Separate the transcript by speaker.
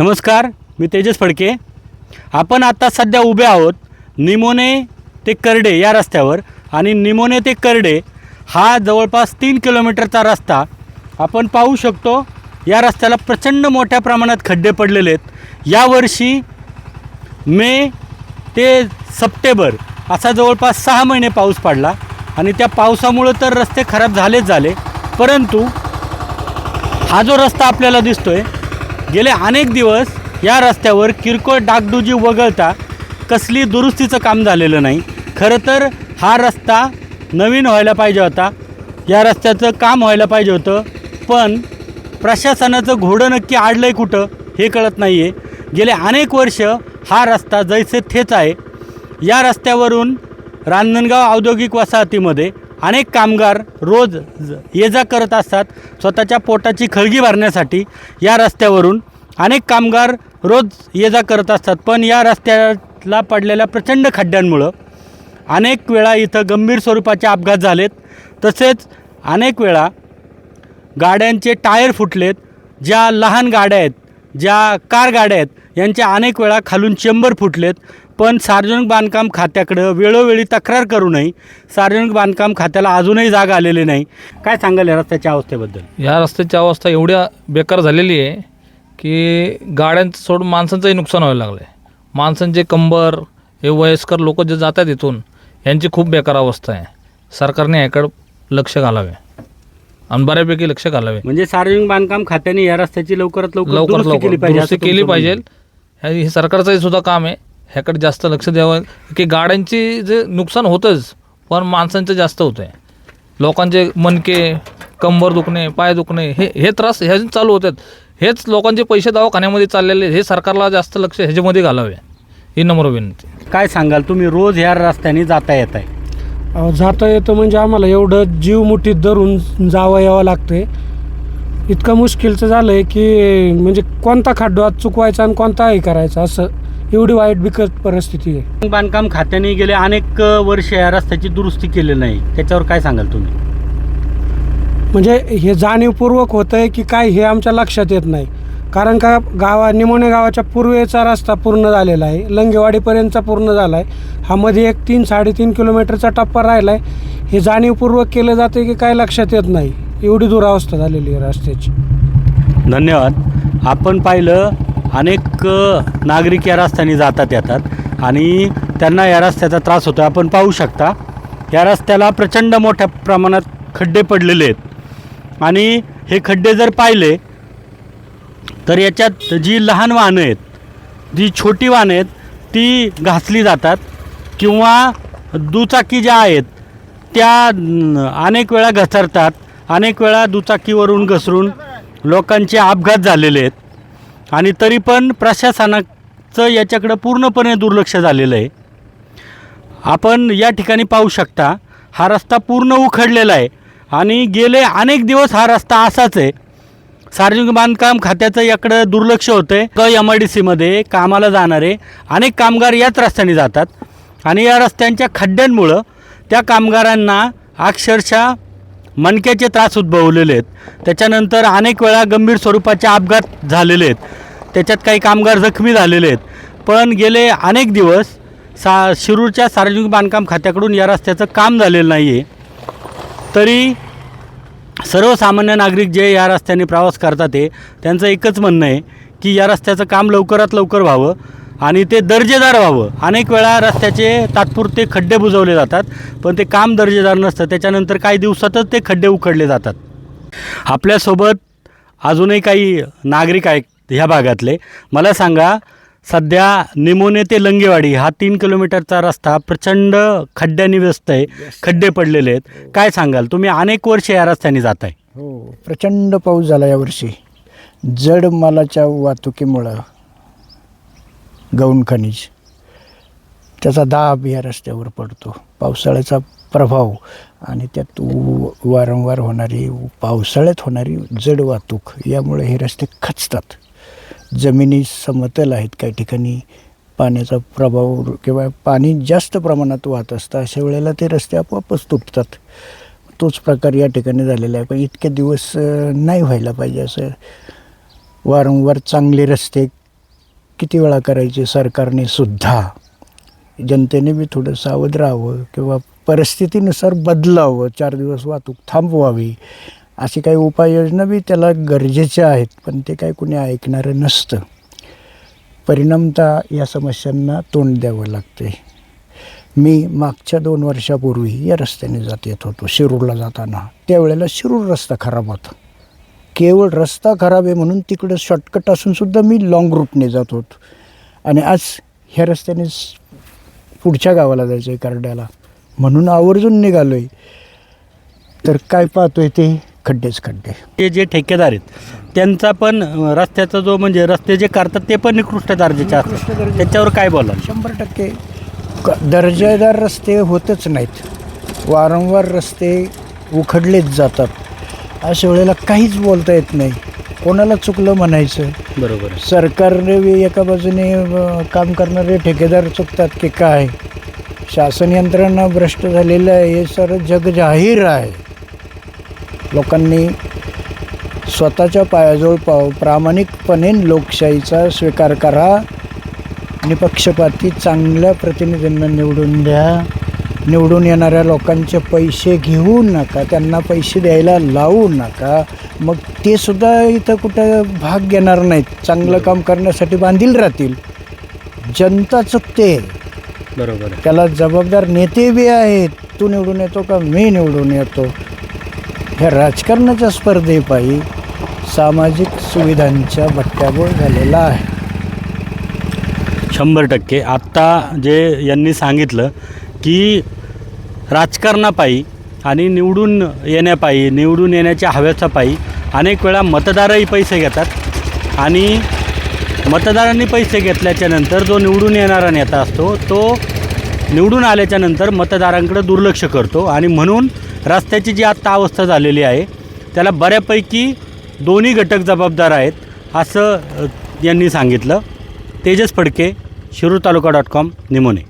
Speaker 1: नमस्कार मी तेजस फडके. आपण आता सध्या उभे आहोत निमोने ते करडे या रस्त्यावर आणि निमोने ते करडे हा जवळपास तीन किलोमीटरचा रस्ता आपण पाहू शकतो. या रस्त्याला प्रचंड मोठ्या प्रमाणात खड्डे पडलेले आहेत. यावर्षी मे ते सप्टेंबर असा जवळपास सहा महिने पाऊस पडला आणि त्या पावसामुळं तर रस्ते खराब झालेच झाले. परंतु हा जो रस्ता आपल्याला दिसतो आहे गेले अनेक दिवस या रस्त्यावर किरकोळ डागडुजी वगळता कसली दुरुस्तीचं काम झालेलं नाही. खरं तर हा रस्ता नवीन व्हायला पाहिजे होता. या रस्त्याचं काम व्हायला पाहिजे होतं. पण प्रशासनाचं घोडं नक्की आडलं आहे कुठं हे कळत नाही आहे गेले अनेक वर्ष हा रस्ता जैसे थेच आहे. या रस्त्यावरून रांजणगाव औद्योगिक वसाहतीमध्ये अनेक कामगार रोज ज- ये जा करत असतात स्वतःच्या पोटाची खळगी भरण्यासाठी या रस्त्यावरून. अनेक कामगार रोज ये जा करत असतात पण या रस्त्याला पडलेल्या प्रचंड खड्ड्यांमुळं अनेक वेळा इथं गंभीर स्वरूपाचे अपघात झालेत. तसेच अनेक वेळा गाड्यांचे टायर फुटलेत. ज्या लहान गाड्या आहेत ज्या कार गाड्या आहेत यांच्या अनेक वेळा खालून चेंबर फुटलेत. पण सार्वजनिक बांधकाम खात्याकडं वेळोवेळी तक्रार करूनही सार्वजनिक बांधकाम खात्याला अजूनही जाग आलेली नाही. काय सांगाल या रस्त्याच्या अवस्थेबद्दल?
Speaker 2: या रस्त्याची अवस्था एवढ्या बेकार झालेली आहे की गाड्यांचं सोडून माणसांचंही नुकसान व्हायला लागलं आहे माणसांचे कंबर हे वयस्कर लोक जे जातात इथून यांची खूप बेकार अवस्था आहे. सरकारने याकडं लक्ष घालावे. आणि बऱ्यापैकी लक्ष घालावे.
Speaker 1: म्हणजे सार्वजनिक बांधकाम खात्याने या रस्त्याची लवकरात लवकर
Speaker 2: लवकर
Speaker 1: दुरुस्ती
Speaker 2: लवकर
Speaker 1: केली पाहिजे
Speaker 2: दुरुस्ती केली हे सरकारचंही सुद्धा काम आहे. ह्याकडे जास्त लक्ष द्यावं. की गाड्यांची जे नुकसान होतंच पण माणसांचं जास्त होतं आहे लोकांचे मणके कंबर दुखणे पाय दुखणे हे हे त्रास ह्या चालू होतात. हेच लोकांचे पैसे दवाखान्यामध्ये चाललेले. हे सरकारला जास्त लक्ष ह्याच्यामध्ये घालावे. ही नम्र विनंती.
Speaker 1: काय सांगाल? तुम्ही रोज ह्या रस्त्याने जाता येत आहे
Speaker 3: अहो, जाता येतं म्हणजे आम्हाला एवढं जीव मुठीत धरून जावं यावं लागते. इतकं मुश्किलचं झालं आहे की म्हणजे कोणता खड्डा चुकवायचा आणि कोणता हे करायचा असं. एवढी वाईट बिकट परिस्थिती आहे.
Speaker 1: बांधकाम खात्याने गेले अनेक वर्ष या रस्त्याची दुरुस्ती केली नाही. त्याच्यावर काय सांगाल तुम्ही?
Speaker 3: म्हणजे हे जाणीवपूर्वक होतं आहे की काय हे आमच्या लक्षात येत नाही. कारण का गावा निमोणे गावाच्या पूर्वेचा रस्ता पूर्ण झालेला आहे. लंगेवाडीपर्यंतचा पूर्ण झाला आहे हा मध्ये एक तीन साडेतीन किलोमीटरचा टप्पा राहिला आहे हे जाणीवपूर्वक केलं जाते की काय लक्षात येत नाही. एवढी दुरावस्था झालेली आहे रस्त्याची.
Speaker 1: धन्यवाद. आपण पाहिलं अनेक नागरिक या रस्त्याने जातात येतात. आणि त्यांना या रस्त्याचा त्रास होतो आपण पाहू शकता या रस्त्याला प्रचंड मोठ्या प्रमाणात खड्डे पडलेले आहेत. आणि हे खड्डे जर पाहिले तर याच्यात जी लहान वाहनं आहेत जी छोटी वाहनं आहेत ती घासली जातात. किंवा दुचाकी ज्या आहेत त्या अनेक वेळा घसरतात. अनेक वेळा दुचाकीवरून घसरून लोकांचे अपघात झालेले आहेत. आणि तरी पण प्रशासनाचं याच्याकडं पूर्णपणे दुर्लक्ष झालेलं आहे. आपण या ठिकाणी पाहू शकता हा रस्ता पूर्ण उखडलेला आहे आणि गेले अनेक दिवस हा रस्ता असाच आहे. सार्वजनिक बांधकाम खात्याचं याकडं दुर्लक्ष होतं आहे क एम आय डी सीमध्ये कामाला जाणारे अनेक कामगार याच रस्त्याने जातात आणि या रस्त्यांच्या खड्ड्यांमुळं त्या कामगारांना अक्षरशः मणक्याचे त्रास उद्भवलेले आहेत. त्याच्यानंतर अनेक वेळा गंभीर स्वरूपाचे अपघात झालेले आहेत. त्याच्यात काही कामगार जखमी झालेले आहेत. पण गेले अनेक दिवस सा शिरूरच्या सार्वजनिक बांधकाम खात्याकडून या रस्त्याचं काम झालेलं नाही आहे तरी सर्वसामान्य नागरिक जे या रस्त्याने प्रवास करतात ते त्यांचं एकच म्हणणं आहे की या रस्त्याचं काम लवकरात लवकर व्हावं. आणि ते दर्जेदार व्हावं. अनेक वेळा रस्त्याचे तात्पुरते खड्डे बुजवले जातात पण ते काम दर्जेदार नसतं. त्याच्यानंतर काही दिवसातच ते खड्डे उखडले जातात. आपल्यासोबत अजूनही काही नागरिक आहेत ह्या भागातले. मला सांगा सध्या निमोने ते लंगेवाडी हा तीन किलोमीटरचा रस्ता प्रचंड खड्ड्यांनी व्यस्त आहे खड्डे पडलेले आहेत. काय सांगाल? तुम्ही अनेक वर्ष या रस्त्याने जात आहे.
Speaker 4: हो प्रचंड पाऊस झाला यावर्षी जड मालाच्या वाहतुकीमुळं गौण खनिज. त्याचा दाब या रस्त्यावर पडतो. पावसाळ्याचा प्रभाव आणि त्यात वारंवार होणारी पावसाळ्यात होणारी जड वाहतूक यामुळे हे रस्ते खचतात. जमिनी समतल आहेत. काही ठिकाणी पाण्याचा प्रभाव किंवा पाणी जास्त प्रमाणात वाहत असतं अशा वेळेला ते रस्ते आपोआपच तुटतात. तोच प्रकार या ठिकाणी झालेला आहे. पण इतके दिवस नाही व्हायला पाहिजे असं वारंवार चांगले रस्ते किती वेळा करायची? सरकारने सुद्धा जनतेने बी थोडं सावध राहावं किंवा परिस्थितीनुसार बदलावं चार दिवस वाहतूक थांबवावी. अशी काही उपाययोजना बी त्याला गरजेच्या आहेत पण ते काही कुणी ऐकणारं नसतं. परिणामतः या समस्यांना तोंड द्यावं लागते. मी मागच्या दोन वर्षापूर्वी या रस्त्याने जात येत होतो शिरूरला जाताना. त्यावेळेला शिरूर रस्ता खराब होता. केवळ रस्ता खराब आहे म्हणून तिकडं शॉर्टकट असून सुद्धा मी लाँग रूटने जात होतो. आणि आज ह्या रस्त्यानेच पुढच्या गावाला जायचं आहे करड्याला. म्हणून आवर्जून निघालो आहे तर काय पाहतोय ते खड्डेच खड्डे.
Speaker 1: ते जे ठेकेदार आहेत त्यांचा पण रस्त्याचा जो म्हणजे रस्ते जे करतात ते पण निकृष्ट दर्जाचे असतात. त्याच्यावर काय बोलाल?
Speaker 4: शंभर टक्के. क दर्जेदार रस्ते होतच नाहीत. वारंवार रस्ते उखडलेच जातात. अशा वेळेला काहीच बोलता येत नाही. कोणाला चुकलं म्हणायचं.
Speaker 1: बरोबर.
Speaker 4: सरकारने एका बाजूने काम करणारे ठेकेदार चुकतात की काय? शासन यंत्रणा भ्रष्ट झालेलं आहे हे सर जग जाहीर आहे. लोकांनी स्वतःच्या पायाजवळ पाव प्रामाणिकपणे लोकशाहीचा स्वीकार करा निपक्षपाती चांगल्या प्रतिनिधींना निवडून द्या. निवडून येणाऱ्या लोकांचे पैसे घेऊ नका त्यांना पैसे द्यायला लावू नका. मग ते सुद्धा इथं कुठं भाग घेणार नाहीत. चांगलं काम करण्यासाठी बांधील राहतील. जनता चुकते
Speaker 1: बरोबर
Speaker 4: त्याला जबाबदार नेते बी आहेत. तू निवडून येतो का मी निवडून येतो? ह्या राजकारणाच्या स्पर्धेपायी सामाजिक सुविधांच्या भट्ट्याबोळ झालेला आहे.
Speaker 1: शंभर टक्के. आत्ता जे यांनी सांगितलं की राजकारणापायी आणि निवडून येण्यापायी निवडून येण्याच्या हव्याचा पायी अनेक वेळा मतदारही पैसे घेतात. आणि मतदारांनी पैसे घेतल्याच्या नंतर जो निवडून येणारा नेता असतो तो निवडून आल्याच्यानंतर मतदारांकडे दुर्लक्ष करतो. आणि म्हणून रस्त्याची जी आत्ता अवस्था झालेली आहे त्याला बऱ्यापैकी दोन्ही घटक जबाबदार आहेत असं यांनी सांगितलं. Tejas Phadke Shirur taluka dot com Nimone.